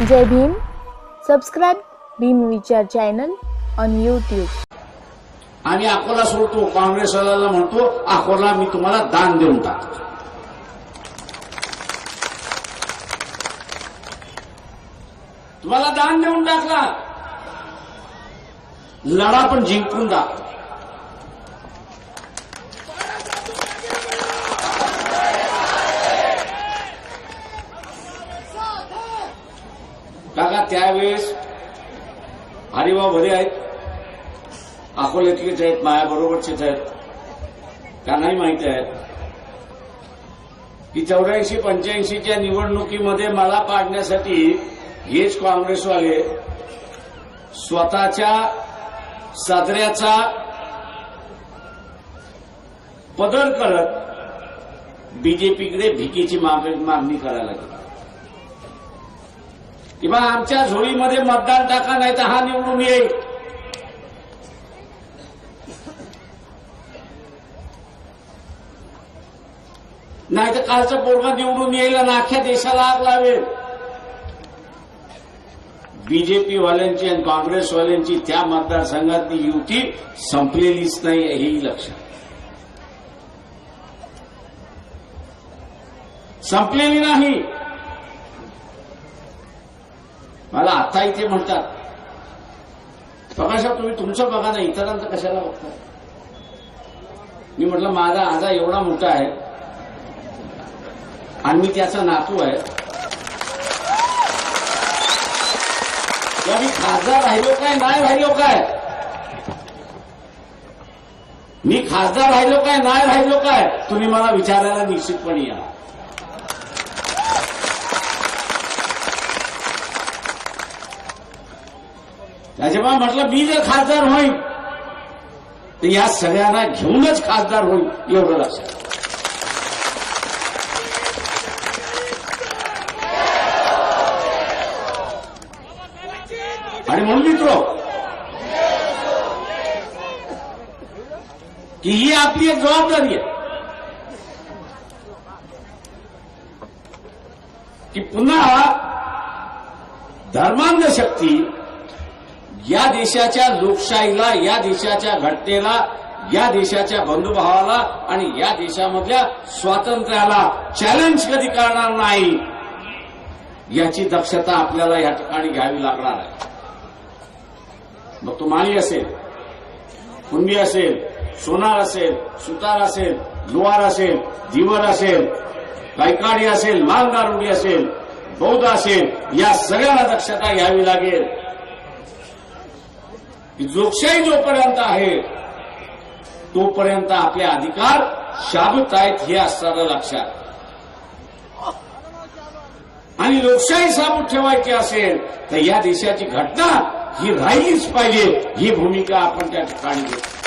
जय Bhim. Subscribe Bhim विचार channel on YouTube आणि अकोला सोडतो काँग्रेसवाल्याला म्हणतो अकोला मी तुम्हाला दान देऊन टाकतो. तुम्हाला दान देऊन टाकला. लढा पण जिंकून दाखव. त्यावेळेस हरिभाऊ भरे आहेत अकोल्यातलेच आहेत माझ्याबरोबरचेच आहेत त्यांनाही माहिती आहे. की चौऱ्याऐंशी पंच्याऐंशीच्या निवडणुकीमध्ये मला पाडण्यासाठी हेच काँग्रेसवाले स्वतःच्या सदऱ्याचा पदर करत बीजेपीकडे भिकेची मागणी करायला लागली. किंवा आमच्या झोळीमध्ये मतदान टाका नाही तर हा निवडून येईल. नाही तर कालचं पोरगा निवडून येईल आणि अख्ख्या देशाला आग लावेल बीजेपी वाल्यांची आणि काँग्रेसवाल्यांची त्या मतदारसंघातली युती संपलेलीच नाही हेही लक्षात संपलेली नाही. मला आता इथे म्हणतात. प्रकाशा तुम्ही तुमचं बघा ना इतरांचं कशाला बघताय? मी म्हटलं माझा आजा एवढा मोठा आहे आणि मी त्याचा नातू आहे. मी खासदार राहिलो काय नाही राहिलो काय? मी खासदार राहिलो काय नाही राहिलो काय? तुम्ही मला विचारायला निश्चितपणे या. त्याच्यामुळे म्हटलं मी जर खासदार होईल तर या सगळ्यांना घेऊनच खासदार होईल एवढं लक्षात आणि म्हणून मित्र की ही आपली एक जबाबदारी आहे की पुन्हा धर्मांध शक्ती या देशाच्या लोकशाहीला या देशाच्या घटनेला या देशाच्या बंधुभावाला आणि या देशामधल्या स्वातंत्र्याला चॅलेंज कधी करणार नाही याची दक्षता आपल्याला या ठिकाणी घ्यावी लागणार आहे. मग तो माळी असेल कुंडी असेल सोनार असेल सुतार असेल लोहार असेल दिवर असेल कैकाडी असेल मालदारुडी असेल बौद्ध असेल या सगळ्याला दक्षता घ्यावी लागेल. की लोकशाही जोपर्यंत आहे तोपर्यंत आपले अधिकार शाबूत आहेत हे असताना लक्षात. आणि लोकशाही साबूत ठेवायची असेल तर या देशाची घटना ही राहिलीच पाहिजे ही भूमिका आपण त्या ठिकाणी घेतो